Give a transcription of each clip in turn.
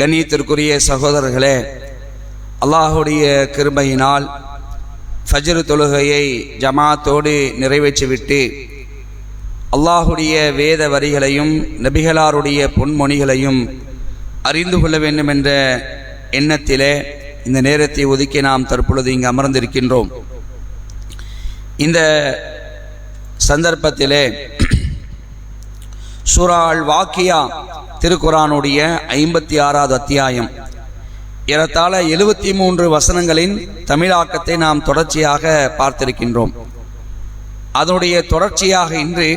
கண்ணியத்திற்குரிய சகோதரர்களே அல்லாஹுடைய கிருமையினால் ஃபஜ்ரு தொழுகையை ஜமாத்தோடு நிறைவேற்றிவிட்டு அல்லாஹுடைய வேத வரிகளையும் நபிகளாருடைய பொன்மொழிகளையும் அறிந்து கொள்ள வேண்டும் என்ற எண்ணத்திலே இந்த நேரத்தை ஒதுக்கி நாம் தற்பொழுது இங்கு அமர்ந்திருக்கின்றோம். இந்த சந்தர்ப்பத்திலே சூரால் வாக்கியா திருக்குரானுடைய ஐம்பத்தி ஆறாவது அத்தியாயம். ஏறத்தாழ எழுபத்தி மூன்று வசனங்களின் தமிழாக்கத்தை நாம் தொடர்ச்சியாக பார்த்திருக்கின்றோம். அதனுடைய தொடர்ச்சியாக இன்று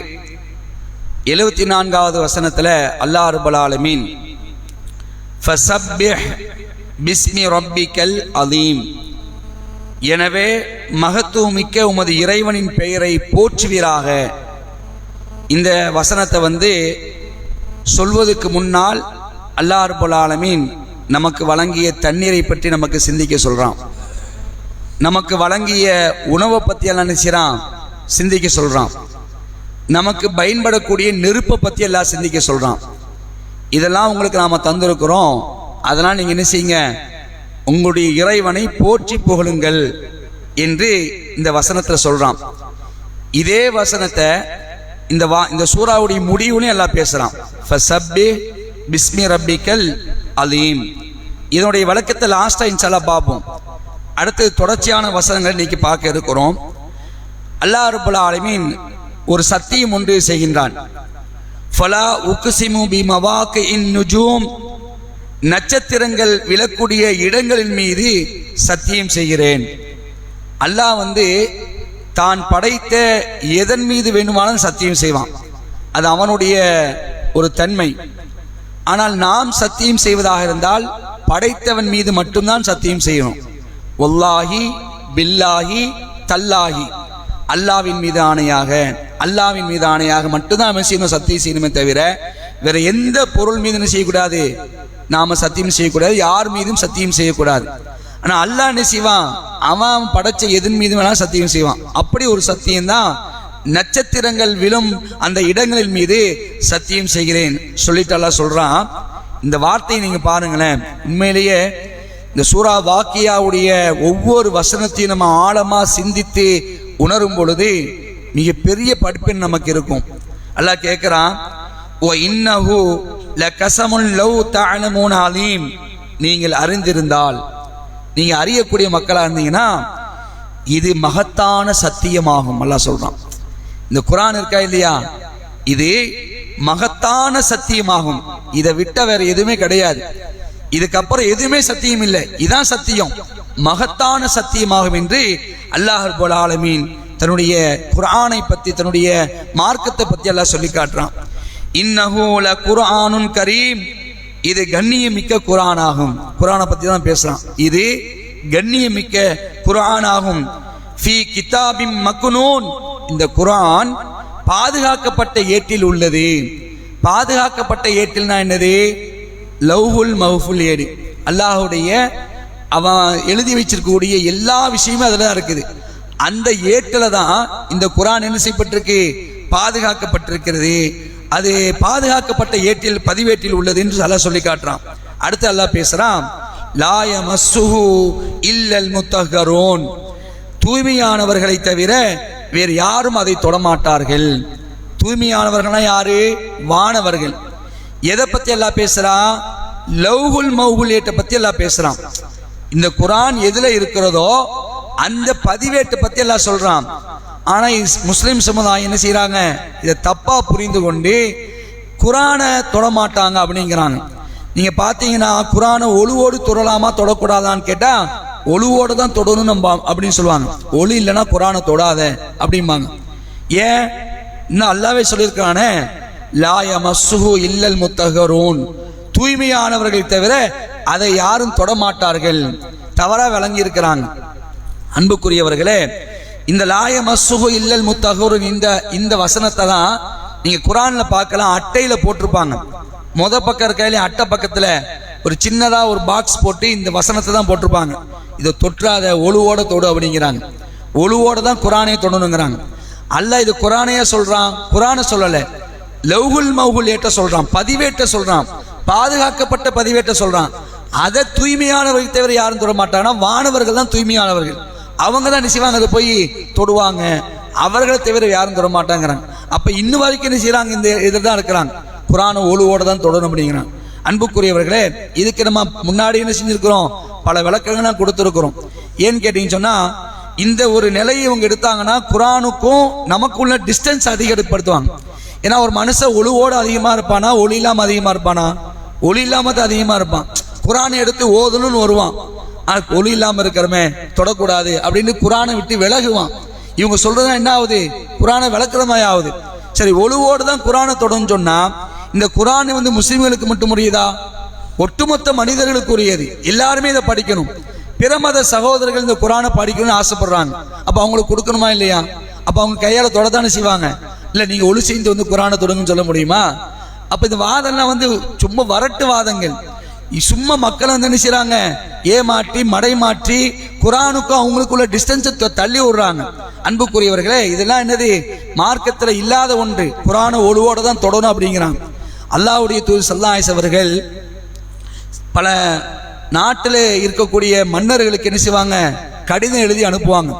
எழுபத்தி நான்காவது வசனத்தில் அல்லாஹ் ரபுல் ஆலமீன் பிஸ்மி ரப்பிக்கல் அலீம். எனவே மகத்துவமிக்க உமது இறைவனின் பெயரை போற்றுவீராக. இந்த வசனத்தை வந்து சொல்வதற்கு முன்னால் அல்லாஹ் ரபுல் ஆலமீன் நமக்கு வழங்கிய தண்ணீரை பற்றி நமக்கு சிந்திக்க சொல்கிறான் நமக்கு வழங்கிய உணவை பற்றி எல்லாம் சிந்திக்க சொல்கிறான் நமக்கு பயன்படக்கூடிய நெருப்பை பற்றி எல்லாம் சிந்திக்க சொல்கிறான் இதெல்லாம் உங்களுக்கு நாம் தந்திருக்கிறோம். அதனால் நீங்கள் என்ன செய்யுங்க? உங்களுடைய இறைவனை போற்றி புகழுங்கள் என்று இந்த வசனத்தில் சொல்கிறான் இதே வசனத்தை இந்த வா இந்த சூறாவுடைய முடிவுலையும் எல்லாம் பேசுகிறான் ஃபசப்பி பிஸ்மி ரப்பிக்கல் அலீம். இதனுடைய விளக்கத்தை லாஸ்ட்டாக இன்சாலா பார்ப்போம். அடுத்து தொடர்ச்சியான வசனங்கள் இன்னைக்கு பார்க்க இருக்கிறோம். அல்லாஹ் ரபுல் ஆலமீன் ஒரு சத்தியம் ஒன்று செய்கின்றான். ஃபலா உக்குசிமு பி மவாக்கு இன் நுஜூம். நட்சத்திரங்கள் விழக்கூடிய இடங்களின் மீது சத்தியம் செய்கிறேன். அல்லாஹ் வந்து தான் படைத்த எதன் மீது வேண்டுமானாலும் சத்தியம் செய்வான். அது அவனுடைய ஒரு தன்மை. ஆனால் நாம் சத்தியம் செய்வதாக இருந்தால் படைத்தவன் மீது மட்டும்தான் சத்தியம் செய்யணும். ஒல்லாஹி பில்லாஹி தல்லாஹி. அல்லாவின் மீது ஆணையாக அல்லாவின் மீது ஆணையாக மட்டும்தான் அவன் செய்யணும் சத்தியம் செய்யணுமே தவிர வேற எந்த பொருள் மீது செய்யக்கூடாது? நாம சத்தியம் செய்யக்கூடாது யார் மீதும் சத்தியம் செய்யக்கூடாது. ஆனால் அல்லாஹ் என்ன செய்வான்? அவன் படைச்ச எதன் மீது வேணாலும் சத்தியம் செய்வான். அப்படி ஒரு சத்தியம் தான் நட்சத்திரங்கள் விழும் அந்த இடங்களின் மீது சத்தியம் செய்கிறேன் சொல்லிட்டு அல்லாஹ் சொல்றான். இந்த வார்த்தையை நீங்க பாருங்களேன். உண்மையிலேயே இந்த சூரா வாக்கியாவுடைய ஒவ்வொரு வசனத்தையும் நம்ம ஆழமா சிந்தித்து உணரும் பொழுது மிக பெரிய படிப்பின் நமக்கு இருக்கும். அல்லாஹ் கேட்கிறான் ஓ இன்னஹு ல கசமுல் லவ் தஅலமூன அலீம். நீங்கள் அறிந்திருந்தால் நீங்க அறியக்கூடிய மக்களா இருந்தீங்கன்னா இது மகத்தான சத்தியமாகும் எல்லாம் சொல்றான். இந்த குரான் இருக்கா இல்லையா? இது மகத்தான சத்தியமாகும். இதை விட்ட வேற எதுவுமே கிடையாது. இதுக்கப்புறம் எதுவுமே சத்தியம் இல்லை. இதான் சத்தியம். மகத்தான சத்தியமாகும் என்று அல்லாஹர் போல ஆலமீன் தன்னுடைய குரானை பத்தி தன்னுடைய மார்க்கத்தை பத்தி எல்லாம் சொல்லி காட்டுறான். இன்னஹூல குரானுன் கரீம். இது கண்ணியமிக்க குரான் ஆகும் குரானை பத்தி தான் பேசுறான். இது கண்ணியமிக்க குரான் ஆகும் ஃபி கிதாபிம் மக்குனூன் இந்த குரான் பாதுகாக்கப்பட்ட ஏட்டில் உள்ளது. பாதுகாக்கப்பட்ட ஏட்டில்னா என்னது? லவ்ஹுல் மஹ்ஃபுல் ஏடு. அல்லாஹுடைய அவன் எழுதி வச்சிருக்கக்கூடிய எல்லா விஷயமும் அதில் தான் இருக்குது. அந்த ஏட்டில் தான் இந்த குரான் என்ன செய்யப்பட்டிருக்கு? பாதுகாக்கப்பட்டிருக்கிறது. அது பாதுகாக்கப்பட்ட ஏட்டில் பதிவேட்டில் உள்ளது என்று அல்லாஹ் சொல்லி காட்டுறான். அடுத்து அல்லாஹ் பேசுறான் லாய மஸ்ஸுஹு இல்லல் முத்தகரோன் தூய்மையானவர்களை தவிர வேறு யாரும் அதை தொடமாட்டார்கள். தூய்மையானவர்கள்னா யாரு? வானவர்கள். எதை பற்றி எல்லாம் பேசுகிறான் லவ்ஹுல் மௌகுல் ஏட்டை பற்றி எல்லாம் பேசுகிறான் இந்த குரான் எதில் இருக்கிறதோ அந்த பதிவேட்டை பற்றி எல்லாம் சொல்கிறான் ஆனால் இஸ்- சமுதாயம் என்ன செய்கிறாங்க இதை தப்பாக புரிந்து கொண்டு குரானை தொடமாட்டாங்க அப்படிங்கிறாங்க. நீங்கள் பார்த்தீங்கன்னா குரானை ஒழுவோடு தொடலாமா தொடக்கூடாதான்னு கேட்டால் ஒழுவோடு தான் தொடணும் நம்ம அப்படின்னு சொல்லுவாங்க. ஒளி இல்லைன்னா குரானை தொடாத அப்படிம்பாங்க. ஏன்? இன்னும் அல்லாவே சொல்லியிருக்கானே லாய யமஸ்ஸுஹு இல்லல் முத்தகரூன் தூய்மையானவர்கள் தவிர அதை யாரும் தொடமாட்டார்கள் தவறாக விளங்கி இருக்கிறாங்க அன்புக்குரியவர்களே இந்த லாய மசுகு இல்லல் முத்தகுரும் இந்த இந்த வசனத்தை தான் நீங்க குரான்ல பார்க்கலாம் அட்டையில போட்டிருப்பாங்க. முத பக்கம் இருக்கையில அட்டை பக்கத்துல ஒரு சின்னதா ஒரு பாக்ஸ் போட்டு இந்த வசனத்தை தான் போட்டிருப்பாங்க. இதை தொற்றாத ஒழுவோட தொடு அப்படிங்கிறாங்க. ஒழுவோட தான் குரானே தொடணுங்கிறாங்க. அல்ல இது குரானையே சொல்றான் குரானை சொல்லல. லவ்குல் மவுகுல் ஏட்ட சொல்றான் பதிவேட்ட சொல்றான் பாதுகாக்கப்பட்ட பதிவேட்ட சொல்றான். அதை தூய்மையானவர்கள் தவிர யாரும் தொட மாட்டாங்கன்னா வானவர்கள் தான் தூய்மையானவர்கள். அவங்க தான் என்ன செய்வாங்க? அதை போய் தொடுவாங்க. அவர்களை தவிர யாரும் தொட மாட்டாங்கிறாங்க அப்போ இன்னும் வரைக்கும் என்ன செய்கிறாங்க இந்த இதில் தான் இருக்கிறாங்க. குரான ஒழுவோடு தான் தொடரும் அப்படிங்கிறாங்க. அன்புக்குரியவர்களே இதுக்கு நம்ம முன்னாடி என்ன செஞ்சுருக்கிறோம்? பல விளக்கங்களை கொடுத்துருக்குறோம். ஏன்னு கேட்டீங்கன்னு சொன்னால் இந்த ஒரு நிலையை இவங்க எடுத்தாங்கன்னா குரானுக்கும் நமக்குள்ள டிஸ்டன்ஸ் அதிகப்படுத்துவாங்க. ஏன்னா ஒரு மனுஷன் ஒழுவோடு அதிகமாக இருப்பானா? ஒளி இல்லாமல் அதிகமாக இருப்பானா? ஒளி இல்லாமல் தான் அதிகமாக இருப்பான். குரானை எடுத்து ஓதணும்னு வருவான். ஆனால் ஒளி இல்லாமல் இருக்கிறமே தொடக்கூடாது அப்படின்னு குரானை விட்டு விலகுவான். இவங்க சொல்றதா என்ன ஆகுது? குரானை விளக்குற மாதிரி ஆகுது. சரி ஒழுவோடு தான் குரானை தொடன்னு சொன்னால் இந்த குரான் வந்து முஸ்லீம்களுக்கு மட்டும் உரியதா? ஒட்டுமொத்த மனிதர்களுக்கு உரியது எல்லாருமே இதை படிக்கணும். பிற மத சகோதரர்கள் இந்த குரானை படிக்கணும்னு ஆசைப்படுறாங்க. அப்போ அவங்களுக்கு கொடுக்கணுமா இல்லையா? அப்போ அவங்க கையால் தொடத்தானே செய்வாங்க. இல்லை நீங்கள் ஒளி செய்து வந்து குரானை தொடங்குன்னு சொல்ல முடியுமா? அப்போ இந்த வாதம்லாம் வந்து சும்மா வரட்டு வாதங்கள். சும்மா மக்கள் வந்து என்ன செய்கிறாங்க ஏமாற்றி மடை மாற்றி குரானுக்கும் அவங்களுக்குள்ள டிஸ்டன்ஸை தள்ளி விடுறாங்க. அன்புக்குரியவர்களே இதெல்லாம் என்னது? மார்க்கத்தில் இல்லாத ஒன்று. குரானை ஒழுவோடு தான் தொடரும் அப்படிங்கிறாங்க. அல்லாவுடைய தூது சல்லாஹ் அவர்கள் பல நாட்டில் இருக்கக்கூடிய மன்னர்களுக்கு என்ன செய்வாங்க? கடிதம் எழுதி அனுப்புவாங்க.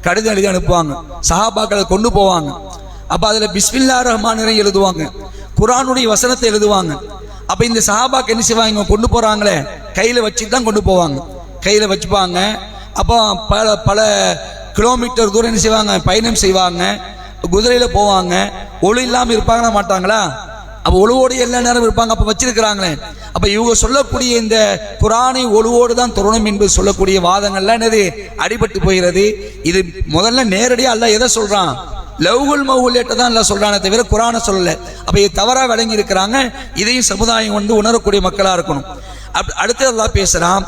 கடிதம் எழுதி அனுப்புவாங்க. சஹாபாக்களை கொண்டு போவாங்க. அப்போ அதில் பிஸ்மில்லா ரஹ்மான் எழுதுவாங்க. குரானுடைய வசனத்தை எழுதுவாங்க. அப்ப இந்த சஹாபாக்கு என்ன செய்வாங்க? இவங்க கொண்டு போறாங்களே? கையில வச்சுட்டு தான் கொண்டு போவாங்க. கையில வச்சுப்பாங்க. அப்போ பல பல கிலோமீட்டர் தூரம் என்ன செய்வாங்க? பயணம் செய்வாங்க. குதிரையில போவாங்க. ஒளி இல்லாம இருப்பாங்களா மாட்டாங்களா? அப்ப ஒழுவோடு எல்லா நேரம் இருப்பாங்க. அப்ப வச்சிருக்கிறாங்களே. அப்ப இவங்க சொல்லக்கூடிய இந்த குரானை ஒழுவோடு தான் தருணம் என்பது சொல்லக்கூடிய வாதங்கள்லாம் என்னது? அடிபட்டு போகிறது. இது முதல்ல நேரடியாக அல்ல. எதை சொல்றான்? லவ்குல் மவுலேட்ட தான் எல்லாம் சொல்கிறானே தவிர குரானை சொல்லலை. அப்போ இது தவறாக விளங்கி இருக்கிறாங்க. இதையும் சமுதாயம் வந்து உணரக்கூடிய மக்களாக இருக்கணும். அப்- அடுத்ததெல்லாம் பேசுகிறான்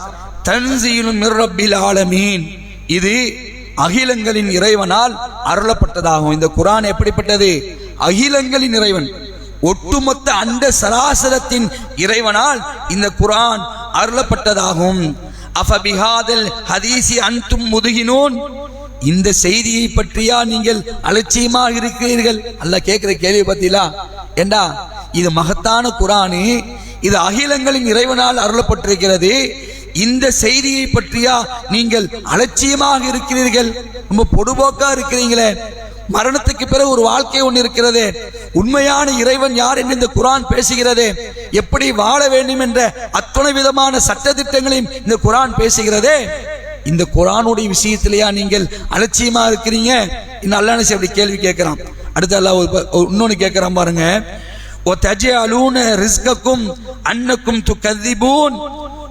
தன்சீலும் மிர்ரப்பில் ஆலமீன். இது அகிலங்களின் இறைவனால் அருளப்பட்டதாகும். இந்த குரான் எப்படிப்பட்டது? அகிலங்களின் இறைவன். ஒட்டுமொத்த அண்ட சராசரத்தின் இறைவனால் இந்த குரான் அருளப்பட்டதாகும். அஃபபிஹாதல் ஹதீசி அன்தும் முதுகினோன்? இந்த செய்தியை பற்றியா நீங்கள் அலட்சியமாக இருக்கிறீர்கள்? அல்ல கேட்கிற கேள்வி பத்திலா? ஏண்டா இது மகத்தான குரானு இது அகிலங்களின் இறைவனால் அருளப்பட்டிருக்கிறது. இந்த செய்தியை பற்றியா நீங்கள் அலட்சியமாக இருக்கிறீர்கள்? ரொம்ப பொடுபோக்கா இருக்கிறீங்களே. மரணத்துக்கு பிறகு ஒரு வாழ்க்கை ஒன்று இருக்கிறது. உண்மையான இறைவன் யார் என்று இந்த குரான் பேசுகிறது. எப்படி வாழ வேண்டும் என்ற அத்துணை விதமான சட்ட திட்டங்களையும் இந்த குரான் பேசுகிறதே. இந்த குரானுடைய விஷயத்திலையா நீங்கள் அலட்சியமா இருக்கிறீங்க? இன்னும் அல்லாஹ் அப்படி கேள்வி கேட்கிறான். அடுத்த அல்லா ஒரு ப- பாருங்க. ஓ தஜஅலூன ரிஸ்கக்கும் அன்னக்கும் துக்கதிபூன்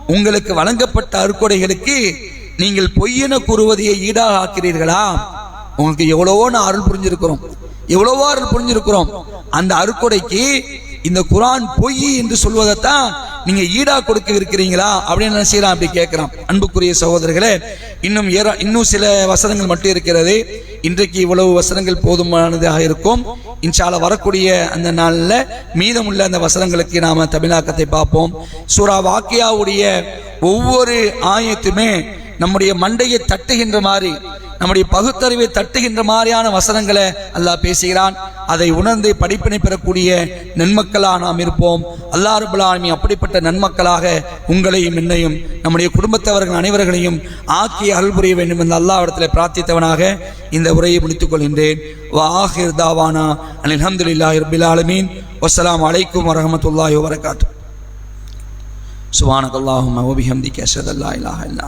உங்களுக்கு வழங்கப்பட்ட அறுக்கொடைகளுக்கு நீங்கள் பொய்யென கூறுவதையே ஈடாக ஆக்கிறீர்களா? உங்களுக்கு எவ்வளவோ நான் அருள் புரிஞ்சிருக்கிறோம். எவ்வளவோ அருள் புரிஞ்சிருக்கிறோம். அந்த அறுக்கொடைக்கு இந்த குரான் பொய் என்று சொல்வதைத்தான் நீங்க ஈடா கொடுக்க இருக்கிறீங்களா அப்படின்னு என்ன செய்யலாம் அப்படி கேட்கிறான் அன்புக்குரிய சகோதரர்களே இன்னும் ஏற இன்னும் சில வசனங்கள் மட்டும் இருக்கிறது. இன்றைக்கு இவ்வளவு வசனங்கள் போதுமானதாக இருக்கும். இன்ஷால வரக்கூடிய அந்த நாளில் மீதமுள்ள அந்த வசனங்களுக்கு நாம தமிழாக்கத்தை பார்ப்போம். சூரா வாக்கியாவுடைய ஒவ்வொரு ஆயத்துமே நம்முடைய மண்டையை தட்டுகின்ற மாதிரி நம்முடைய பகுத்தறிவை தட்டுகின்ற மாதிரியான வசனங்களை அல்லாஹ் பேசுகிறான். அதை உணர்ந்து படிப்பினை பெறக்கூடிய நன்மக்களாக நாம் இருப்போம். அல்லாஹ் ரபுல் அப்படிப்பட்ட நன்மக்களாக உங்களையும் என்னையும் நம்முடைய குடும்பத்தவர்கள் அனைவர்களையும் ஆக்கி அருள் புரிய வேண்டும் என்று அல்லாவிடத்தில் பிரார்த்தித்தவனாக இந்த உரையை முடித்துக் கொள்கின்றேன். வாஹிர் தாவானா அல்ஹம்துலில்லாஹி ரபில் ஆலமீன். வஸ்ஸலாமு அலைக்கும் வரமத்துல்லாஹி வரகாத்து சுப்ஹானக்கல்லாஹும்ம வபிஹம்திக அஷ்ஹது அல்லா இலாஹா இல்லா